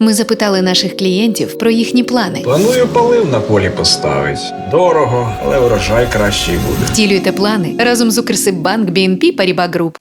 Ми запитали наших клієнтів про їхні плани. Планую полив на полі поставить. Дорого, але врожай кращий буде. Втілюйте плани разом з Укрсиббанк BNP Paribas Group.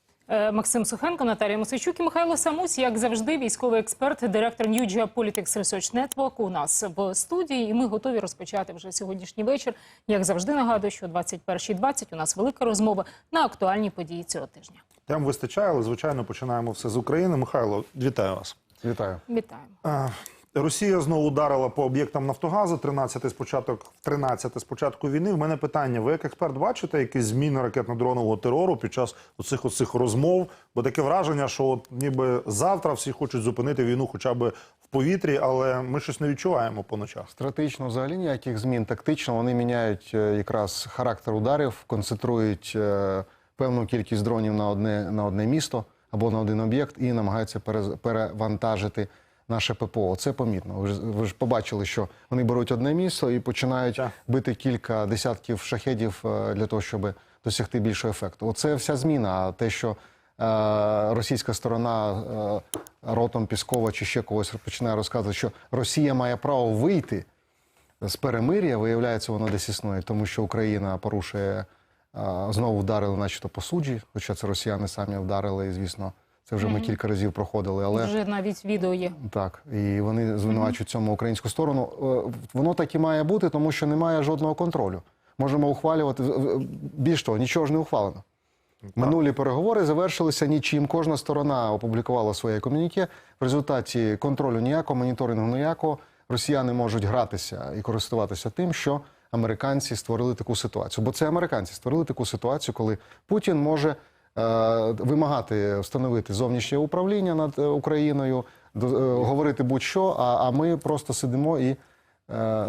Максим Сухенко, Наталія Мосичук і Михайло Самусь, як завжди, військовий експерт, директор New Geopolitics Research Network у нас в студії. І ми готові розпочати вже сьогоднішній вечір. Як завжди, нагадую, що 21.20 у нас велика розмова на актуальні події цього тижня. Там вистачає, але звичайно починаємо все з України. Михайло, вітаю вас. Вітаю. Вітаємо. Е, Росія знову ударила по об'єктам Нафтогазу. 13 спочаток 13 спочатку війни. В мене питання: ви як експерт бачите якісь зміни ракетно-дронового терору під час оцих оцих розмов? Бо таке враження, що от ніби завтра всі хочуть зупинити війну, хоча б в повітрі, але ми щось не відчуваємо по ночах. Стратегічно взагалі ніяких змін. Тактично вони міняють е, якраз характер ударів, концентрують е, певну кількість дронів на одне, на одне місто або на один об'єкт і намагаються перевантажити наше ППО. Це помітно. Ви ж, ви ж побачили, що вони беруть одне місто і починають Так. бити кілька десятків шахедів е, для того, щоб досягти більшого ефекту. Оце вся зміна. А те, що е, російська сторона е, ротом Піскова чи ще когось починає розказувати, що Росія має право вийти з перемир'я, виявляється, воно десь існує, тому що Україна порушує знову вдарили, начебто по суджі, хоча це росіяни самі вдарили, і звісно, це вже ми кілька разів проходили. Але Вже навіть відео є. так, і вони звинувачують цьому українську сторону. Е, Воно так і має бути, тому що немає жодного контролю. Можемо ухвалювати. Більш того, нічого ж не ухвалено. Минулі переговори завершилися нічим. Кожна сторона опублікувала своє ком'юніке. В результаті контролю ніякого, моніторингу ніякого. Росіяни можуть гратися і користуватися тим, що американці створили таку ситуацію. Бо це американці створили таку ситуацію, коли Путін може е, вимагати встановити зовнішнє управління над е, Україною, до- е, говорити будь-що, а, а ми просто сидимо і е,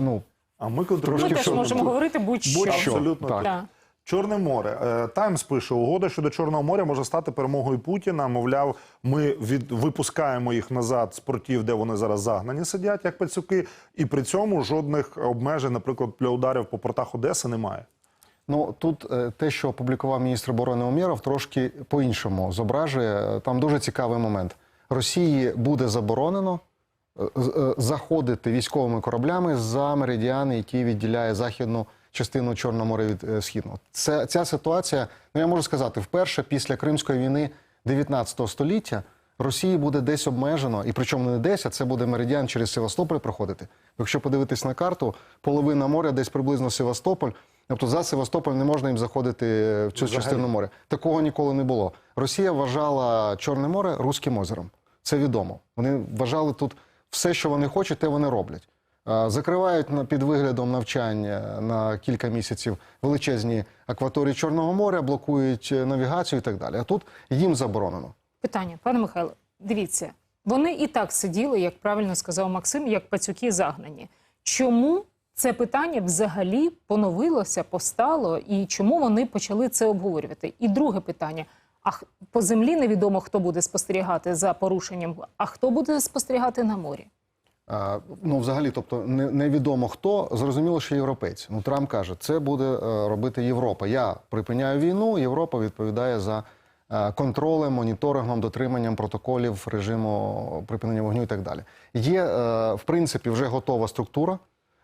ну, А ми Ми контролюємо. теж можемо говорити будь-що. Будь-що. Абсолютно так. Да. Чорне море. Е, Таймс пише, угода щодо Чорного моря може стати перемогою Путіна. Мовляв, ми від випускаємо їх назад з портів, де вони зараз загнані сидять, як пацюки, і при цьому жодних обмежень, наприклад, для ударів по портах Одеси немає. Ну тут е, те, що опублікував міністр оборони Умєров, трошки по-іншому зображує. Е, Там дуже цікавий момент. Росії буде заборонено заходити військовими кораблями за меридіани, який відділяє західну частину Чорного моря від е, східного. Це ця ситуація, ну я можу сказати, вперше після Кримської війни 19 століття Росії буде десь обмежено, і причому не десь, а це буде меридіан через Севастополь проходити. Якщо подивитись на карту, половина моря десь приблизно Севастополь. Тобто за Севастополь не можна їм заходити в цю Взагалі. частину моря. Такого ніколи не було. Росія вважала Чорне море Руським озером. Це відомо. Вони вважали тут все, що вони хочуть, те вони роблять. Закривають на під виглядом навчання на кілька місяців величезні акваторії Чорного моря, блокують е, навігацію і так далі. А тут їм заборонено. Питання, пане Михайло, дивіться, вони і так сиділи, як правильно сказав Максим, як пацюки загнані. Чому це питання взагалі поновилося, постало, і чому вони почали це обговорювати? І друге питання: а по землі невідомо, хто буде спостерігати за порушенням, а хто буде спостерігати на морі? Ну, взагалі, тобто, не, невідомо хто, зрозуміло, що європейці. Ну, Трамп каже, це буде е, робити Європа. Я припиняю війну, Європа відповідає за е, контролем, моніторингом, дотриманням протоколів режиму припинення вогню і так далі. Є, е, в принципі, вже готова структура.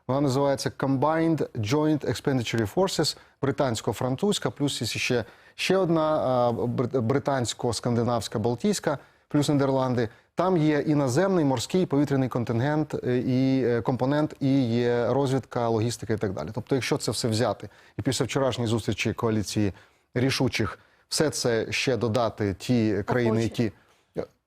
Вона називається Combined Joint Expenditures Forces, британсько-французька, плюс ще, ще одна британсько-скандинавська, балтійська, плюс Нідерланди. Там є і наземний, морський, повітряний контингент, е, і е, компонент, і є розвідка, логістика і так далі. Тобто, якщо це все взяти, і після вчорашньої зустрічі коаліції рішучих, все це ще додати ті країни, Охоче. які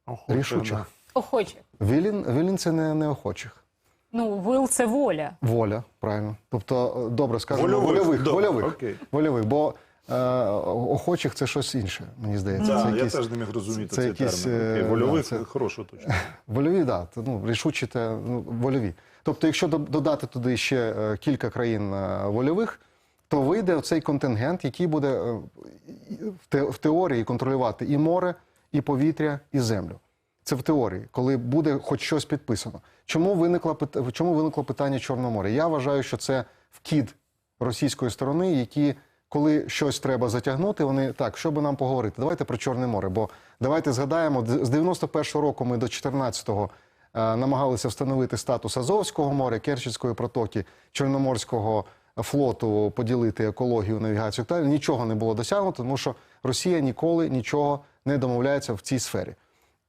Охоче, рішучих. да. Охоче. Вілін, Вілін це не, не охочих. Ну, вил це воля. Воля, правильно. Тобто, е, добре скажемо, Вольових, вольових, добре, вольових, окей. вольових, бо е, охочих це щось інше, мені здається. Так, це я якісь, теж не міг розуміти це цей термін. е, да, Вольових це- хорошо точно. Вольові, так, да, ну, рішучі та ну, вольові. Тобто, якщо додати туди ще е, кілька країн е, вольових, то вийде цей контингент, який буде е, в, теорії контролювати і море, і повітря, і землю. Це в теорії, коли буде хоч щось підписано. Чому виникло, чому виникло питання Чорного моря? Я вважаю, що це вкид російської сторони, які, коли щось треба затягнути, вони так, що би нам поговорити? Давайте про Чорне море. Бо давайте згадаємо, з 91-го року ми до 14-го е, намагалися встановити статус Азовського моря, Керченської протоки, Чорноморського флоту, поділити екологію, навігацію. далі. нічого не було досягнуто, тому що Росія ніколи нічого не домовляється в цій сфері.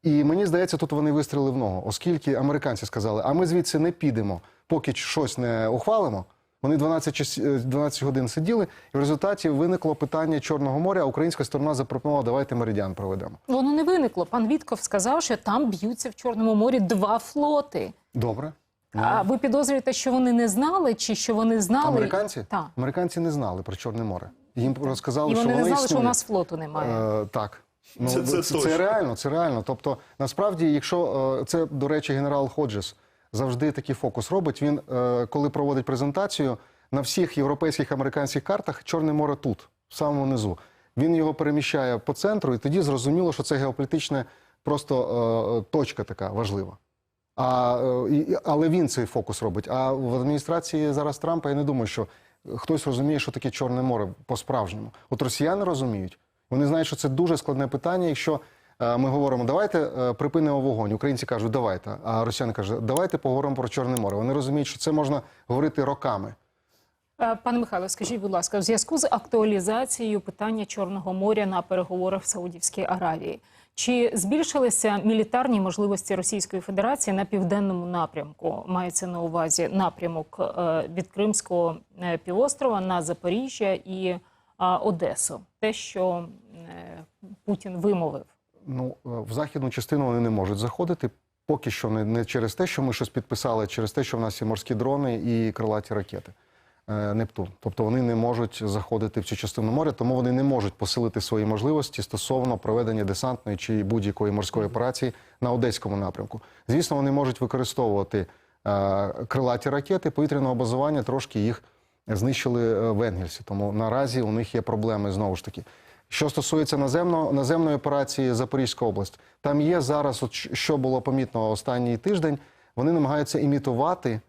І мені здається, тут вони вистріли в ногу, оскільки американці сказали, а ми звідси не підемо, поки щось не ухвалимо. Вони 12, час- е, 12 годин сиділи, і в результаті виникло питання Чорного моря, а українська сторона запропонувала, давайте меридіан проведемо. Воно не виникло. Пан Вітков сказав, що там б'ються в Чорному морі два флоти. Добре. А ви підозрюєте, що вони не знали, чи що вони знали? Американці? Так. Американці не знали про Чорне море. Їм розказали, І що вони не знали, що у нас флоту немає. Е, так. Ну, Це- це, це це, реально, це реально. Тобто, насправді, якщо е, це, до речі, генерал Ходжес завжди такий фокус робить. Він, е, коли проводить презентацію, на всіх європейських американських картах Чорне море тут, в самому низу. Він його переміщає по центру, і тоді зрозуміло, що це геополітична просто е, точка така важлива. А, е, але він цей фокус робить. А в адміністрації зараз Трампа я не думаю, що хтось розуміє, що таке Чорне море по-справжньому. От росіяни розуміють. Вони знають, що це дуже складне питання. Якщо ми говоримо, давайте е, припинимо вогонь. Українці кажуть, давайте. А росіяни кажуть, давайте поговоримо про Чорне море. Вони розуміють, що це можна говорити роками. Е, Пане Михайло, скажіть, будь ласка, в зв'язку з актуалізацією питання Чорного моря на переговорах в Саудівській Аравії, чи збільшилися мілітарні можливості Російської Федерації на південному напрямку? Мається на увазі напрямок е, від Кримського е, півострова на Запоріжжя і е, Одесу, те, що е, Путін вимовив. Ну, е, в західну частину вони не можуть заходити. Поки що не, не через те, що ми щось підписали, а через те, що в нас є морські дрони і крилаті ракети. Е, Нептун. Тобто вони не можуть заходити в цю частину моря, тому вони не можуть посилити свої можливості стосовно проведення десантної чи будь-якої морської операції на одеському напрямку. Звісно, вони можуть використовувати е, крилаті ракети повітряного базування, трошки їх знищили е, в Енгельсі. Тому наразі у них є проблеми знову ж таки. Що стосується наземно, наземної операції Запорізька область, там є зараз, от що було помітно останній тиждень, вони намагаються імітувати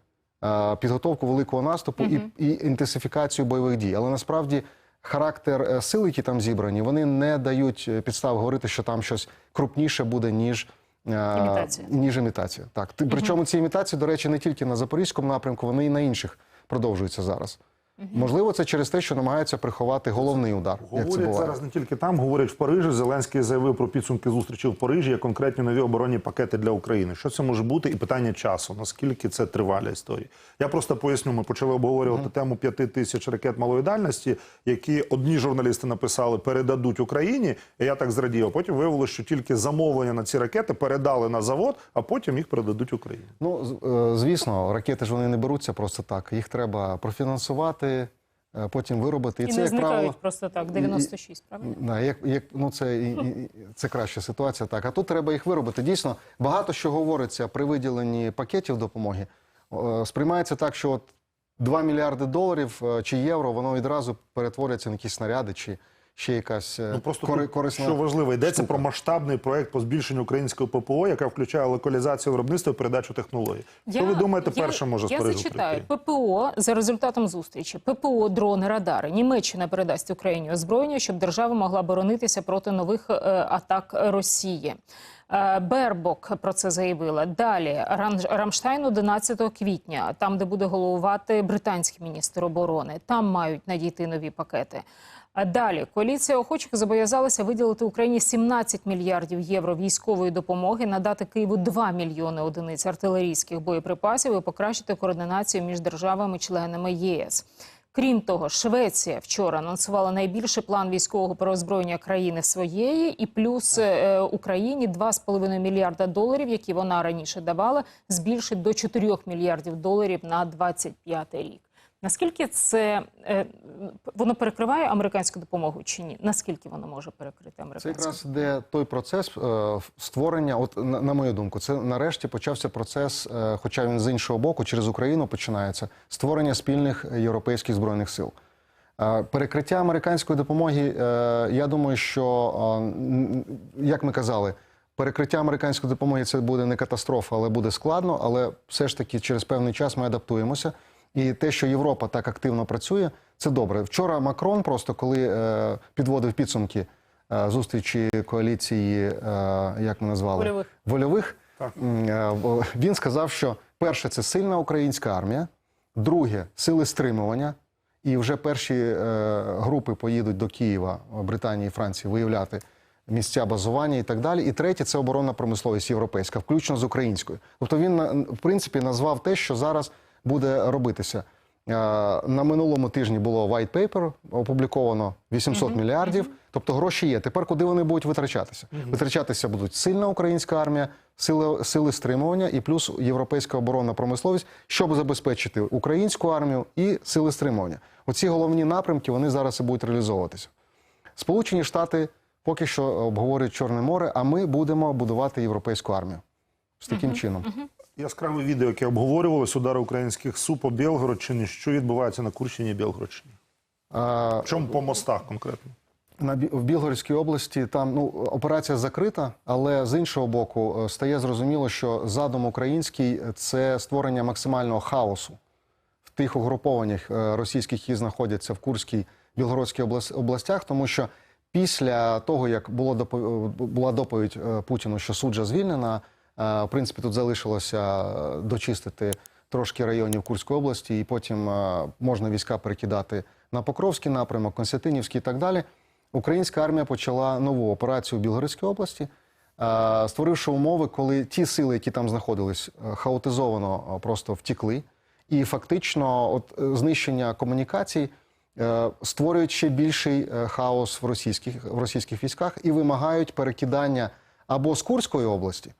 е, підготовку великого наступу і, і інтенсифікацію бойових дій. Але насправді характер е, сил, які там зібрані, вони не дають е, підстав говорити, що там щось крупніше буде, ніж. е, Імітація. Ніж імітація. Так. Причому ці імітації, до речі, не тільки на Запорізькому напрямку, вони і на інших продовжуються зараз. Можливо, це через те, що намагаються приховати головний удар. як це Говорять буває. зараз не тільки там, говорять в Парижі. Зеленський заявив про підсумки зустрічі в Парижі. Є конкретні нові оборонні пакети для України. Що це може бути? І питання часу. Наскільки це триваля історія? Я просто поясню. Ми почали обговорювати тему п'яти тисяч ракет малої дальності, які одні журналісти написали передадуть Україні. І я так зрадів. Потім виявилося, що тільки замовлення на ці ракети передали на завод, а потім їх передадуть Україні. Ну, е, звісно, ракети ж вони не беруться просто так. Їх треба профінансувати, е, потім виробити. І, І це, не як зникають правило, просто так, 96, правильно? Да, як, як, ну це, і, і, це краща ситуація. Так, а тут треба їх виробити. Дійсно, багато що говориться при виділенні пакетів допомоги. Сприймається так, що от 2 мільярди доларів е, чи євро, воно відразу перетворюється на якісь снаряди чи ще якась е, Ну просто кори- тут, корисна. що важливо, йдеться штука. про масштабний проект по збільшенню українського ППО, яка включає локалізацію виробництва і передачу технологій. Що ви думаєте, я- перше може з я зачитаю. прийти? ППО за результатом зустрічі. ППО, дрони, радари. Німеччина передасть Україні озброєння, щоб держава могла боронитися проти нових е, атак Росії. Е, Бербок про це заявила. Далі Рамштайн 11 квітня, там, де буде головувати британський міністр оборони. Там мають надійти нові пакети. А далі коаліція охочих зобов'язалася виділити Україні 17 мільярдів євро військової допомоги, надати Києву 2 мільйони одиниць артилерійських боєприпасів і покращити координацію між державами-членами єС. Крім того, Швеція вчора анонсувала найбільший план військового переозброєння країни своєї, і плюс е, Україні 2,5 мільярда доларів, які вона раніше давала, збільшить до 4 мільярдів доларів на 25 рік. Наскільки це е, воно перекриває американську допомогу чи ні? Наскільки воно може перекрити Це американську? якраз де той процес е, створення, от на, на мою думку, це нарешті почався процес, е, хоча він з іншого боку, через Україну починається створення спільних європейських збройних сил. Перекриття американської допомоги, я думаю, що як ми казали, перекриття американської допомоги це буде не катастрофа, але буде складно. Але все ж таки через певний час ми адаптуємося. І те, що Європа так активно працює, це добре. Вчора Макрон, просто коли е, підводив підсумки е, зустрічі коаліції, е, як ми назвали Вольових. вольових, Так. Е, Він сказав, що перше це сильна українська армія, друге сили стримування. І вже перші е, групи поїдуть до Києва, Британії і Франції виявляти місця базування і так далі. І третє це оборонна промисловість європейська, включно з українською. Тобто він в принципі назвав те, що зараз буде робитися. Е, На минулому тижні було white paper, опубліковано 800 мільярдів. Тобто гроші є. Тепер куди вони будуть витрачатися? Витрачатися будуть сильна українська армія, сили, сили стримування і плюс європейська оборонна промисловість, щоб забезпечити українську армію і сили стримування. Оці головні напрямки вони зараз і будуть реалізовуватися. Сполучені Штати поки що обговорюють Чорне море, а ми будемо будувати європейську армію. З таким чином. Яскраве відео, яке обговорювалось, удари українських СУ по Білгородщині. Що відбувається на Курщині і Білгородщині? А, В чому по мостах конкретно? На в Білгородській області там ну операція закрита, але з іншого боку е, стає зрозуміло, що задум український це створення максимального хаосу в тих угрупованнях е, російських, які знаходяться в Курській Білгородській облас- областях, тому що після того, як було допо- була доповідь е, Путіну, що суджа звільнена, е, в принципі, тут залишилося е, дочистити трошки районів Курської області, і потім е, можна війська перекидати на Покровський напрямок, Константинівський і так далі. Українська армія почала нову операцію в Білгородській області, е, створивши умови, коли ті сили, які там знаходились, е, хаотизовано е, просто втікли, і фактично, от е, знищення комунікацій е, створюють ще більший е, хаос в російських в російських військах і вимагають перекидання або з Курської області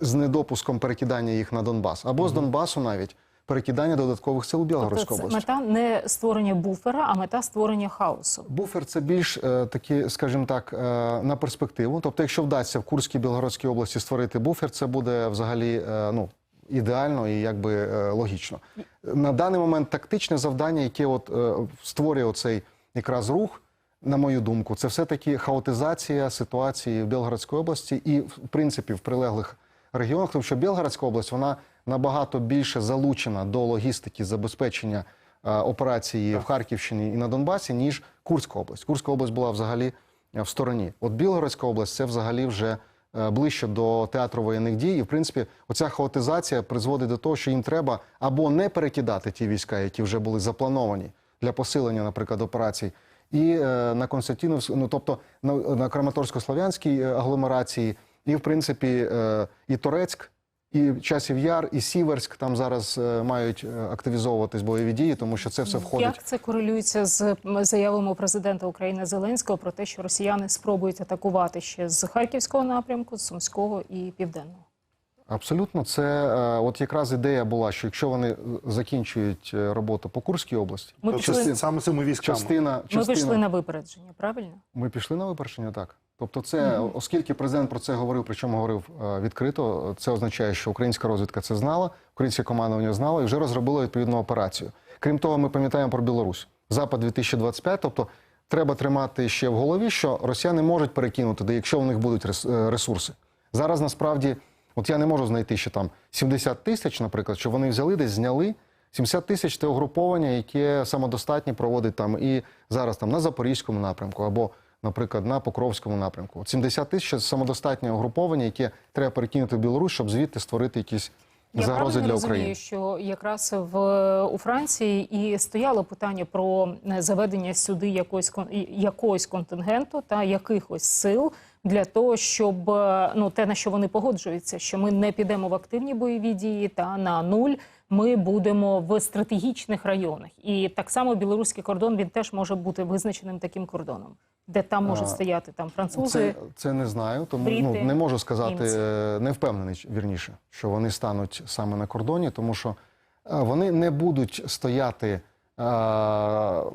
з недопуском перекидання їх на Донбас, або з Донбасу навіть перекидання додаткових сил у Тобто це мета не створення буфера, а мета створення хаосу. Буфер це більш е, такі, скажімо так, е, на перспективу. Тобто, якщо вдасться в Курській Білгородській області створити буфер, це буде взагалі е, ну, ідеально і якби е, логічно. На даний момент тактичне завдання, яке от е, створює оцей якраз рух, на мою думку, це все-таки хаотизація ситуації в Білгородській області і, в принципі, в прилеглих регіонах, тому що Білгородська область вона набагато більше залучена до логістики забезпечення е, операції в Харківщині і на Донбасі, ніж Курська область. Курська область була взагалі е, в стороні. От Білгородська область це взагалі вже е, ближче до театру воєнних дій. І в принципі, оця хаотизація призводить до того, що їм треба або не перекидати ті війська, які вже були заплановані для посилення, наприклад, операцій. І е, на Константинівськ, ну тобто на, на Краматорсько-Слов'янській агломерації, і в принципі е, і Торецьк, і Часів Яр, і Сіверськ там зараз е, мають е, активізовуватись бойові дії, тому що це все входить. Як це корелюється з заявами президента України Зеленського про те, що росіяни спробують атакувати ще з харківського напрямку, з сумського і південного? Абсолютно, це от якраз ідея була, що якщо вони закінчують роботу по Курській області, Ми Тобто пішли, саме цими військами. частина, ми частина пішли на випередження, правильно? Ми пішли на випередження, так. Тобто, це, оскільки президент про це говорив, причому говорив е, відкрито, це означає, що українська розвідка це знала, українське командування знало і вже розробило відповідну операцію. Крім того, ми пам'ятаємо про Білорусь. Запад 2025, тобто треба тримати ще в голові, що росіяни можуть перекинути, де якщо у них будуть е, ресурси. Зараз насправді, от я не можу знайти ще там 70 тисяч, наприклад, що вони взяли десь зняли. 70 тисяч це угруповання, яке самодостатньо проводить там і зараз там на Запорізькому напрямку або, наприклад, на Покровському напрямку. От 70 тисяч це самодостатнє угруповання, яке треба перекинути в Білорусь, щоб звідти створити якісь Я загрози для для розумію, України. що якраз в у Франції і стояло питання про е, заведення сюди і- якогось контингенту та якихось сил для того, щоб ну те на що вони погоджуються, що ми не підемо в активні бойові дії та на нуль. Ми будемо в стратегічних районах, і так само білоруський кордон він теж може бути визначеним таким кордоном, де там можуть А, стояти там французи. Це, це не знаю, тому ну, не можу сказати, німці. е, не впевнений вірніше, що вони стануть саме на кордоні, тому що е, вони не будуть стояти е,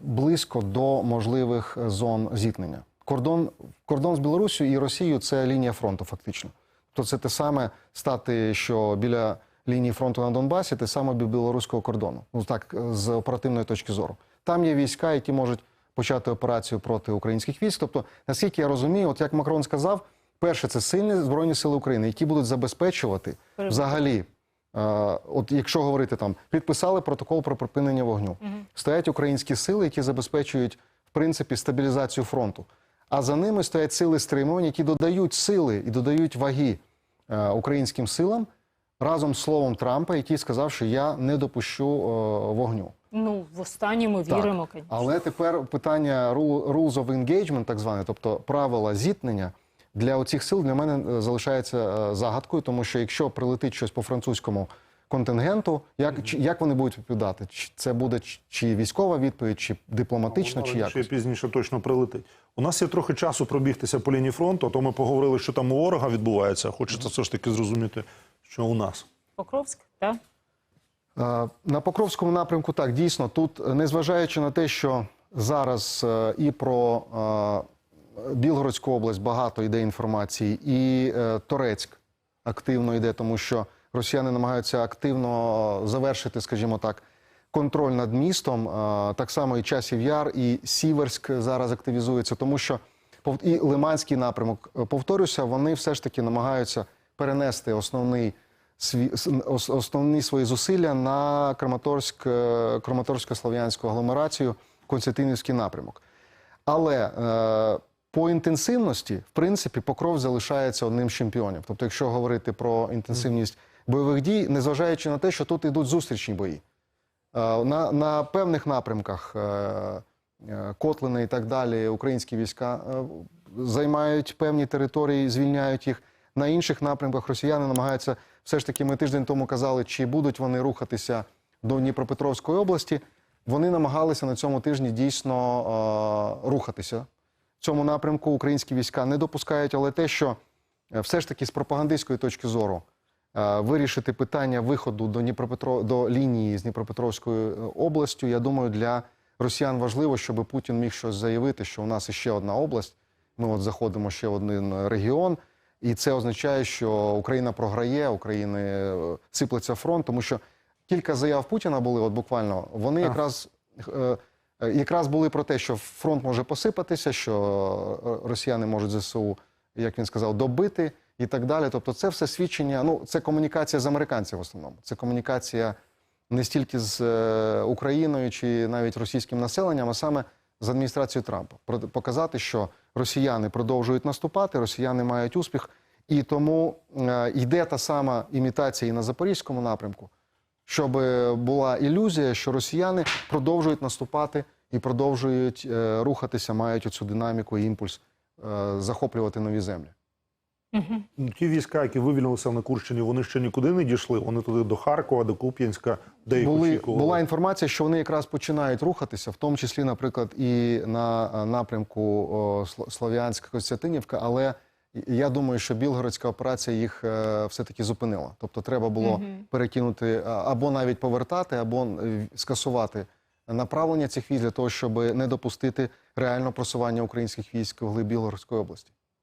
близько до можливих зон зіткнення. Кордон, кордон з Білорусію і Росією це лінія фронту, фактично. Тобто це те саме стати, що біля лінії фронту на Донбасі, те саме біля білоруського кордону. Ну так, з оперативної точки зору. Там є війська, які можуть почати операцію проти українських військ. Тобто, наскільки я розумію, от як Макрон сказав, перше це сильні збройні сили України, які будуть забезпечувати Перебудову. взагалі. е, От якщо говорити там, підписали протокол про припинення вогню, стоять українські сили, які забезпечують в принципі стабілізацію фронту. А за ними стоять сили стримувань, які додають сили і додають ваги е, українським силам разом з словом Трампа, який сказав, що я не допущу е, вогню. Ну, в останнє ми Так. віримо, звісно. Але тепер питання rule- rules of engagement, так зване, тобто правила зіткнення для оцих сил для мене е, залишається загадкою, тому що якщо прилетить щось по французькому контингенту, як, чи- як вони будуть відповідати? Чи це буде чи- чи військова відповідь, чи дипломатична, чи Але ще пізніше точно прилетить. У нас є трохи часу пробігтися по лінії фронту, а то ми поговорили, що там у ворога відбувається. Хочеться все ж таки зрозуміти, що у нас. Покровськ, так? Е, На Покровському напрямку так дійсно тут, е, незважаючи на те, що зараз е, і про е, Білгородську область багато йде інформації, і е, Торецьк активно йде, тому що росіяни намагаються активно завершити, скажімо так, контроль над містом. Е, Так само і Часів Яр, і Сіверськ зараз активізується, тому що і Лиманський напрямок, е, повторюся, вони все ж таки намагаються перенести основний основні свої зусилля на Краматорськ, е, Краматорсько-Слов'янську агломерацію, Константинівський напрямок. Але е, по інтенсивності, в принципі, Покров залишається одним з чемпіонів. Тобто, якщо говорити про інтенсивність бойових дій, незважаючи на те, що тут йдуть зустрічні бої. Е, На, на певних напрямках е, е, Котлини і так далі, українські війська займають певні території, звільняють їх. На інших напрямках росіяни намагаються все ж таки. Ми тиждень тому казали, чи будуть вони рухатися до Дніпропетровської області. Вони намагалися на цьому тижні дійсно е, рухатися. В цьому напрямку українські війська не допускають, але те, що все ж таки з пропагандистської точки зору вирішити питання виходу до Дніпропетро... до лінії з Дніпропетровською е, областю, я думаю, для росіян важливо, щоб Путін міг щось заявити, що у нас іще одна область. Ми от заходимо ще в один регіон, і це означає, що Україна програє, України е, сиплеться фронт, тому що кілька заяв Путіна були, от буквально, вони якраз. е, е, Якраз були про те, що фронт може посипатися, що е, росіяни можуть ЗСУ, як він сказав, добити і так далі. Тобто, це все свідчення. Ну, це комунікація з американців в основному. Це комунікація не стільки з е, Україною чи навіть російським населенням, а саме з адміністрацією Трампа. Показати, що росіяни продовжують наступати, росіяни мають успіх, і тому е, йде та сама імітація і на запорізькому напрямку, щоб була ілюзія, що росіяни продовжують наступати і продовжують е, рухатися, мають оцю динаміку і імпульс е, захоплювати нові землі. Ну, Ті війська, які вивільнилися на Курщині, вони ще нікуди не дійшли. Вони туди до Харкова, до Куп'янська, де їх Були, очікували. була інформація, що вони якраз починають рухатися, в тому числі, наприклад, і на е, напрямку Слов'янська Костянтинівка, але я думаю, що білгородська операція їх е, все-таки зупинила. Тобто треба було перекинути або навіть повертати, або е, скасувати направлення цих військ для того, щоб не допустити реального просування українських військ в глиб Білгородської області.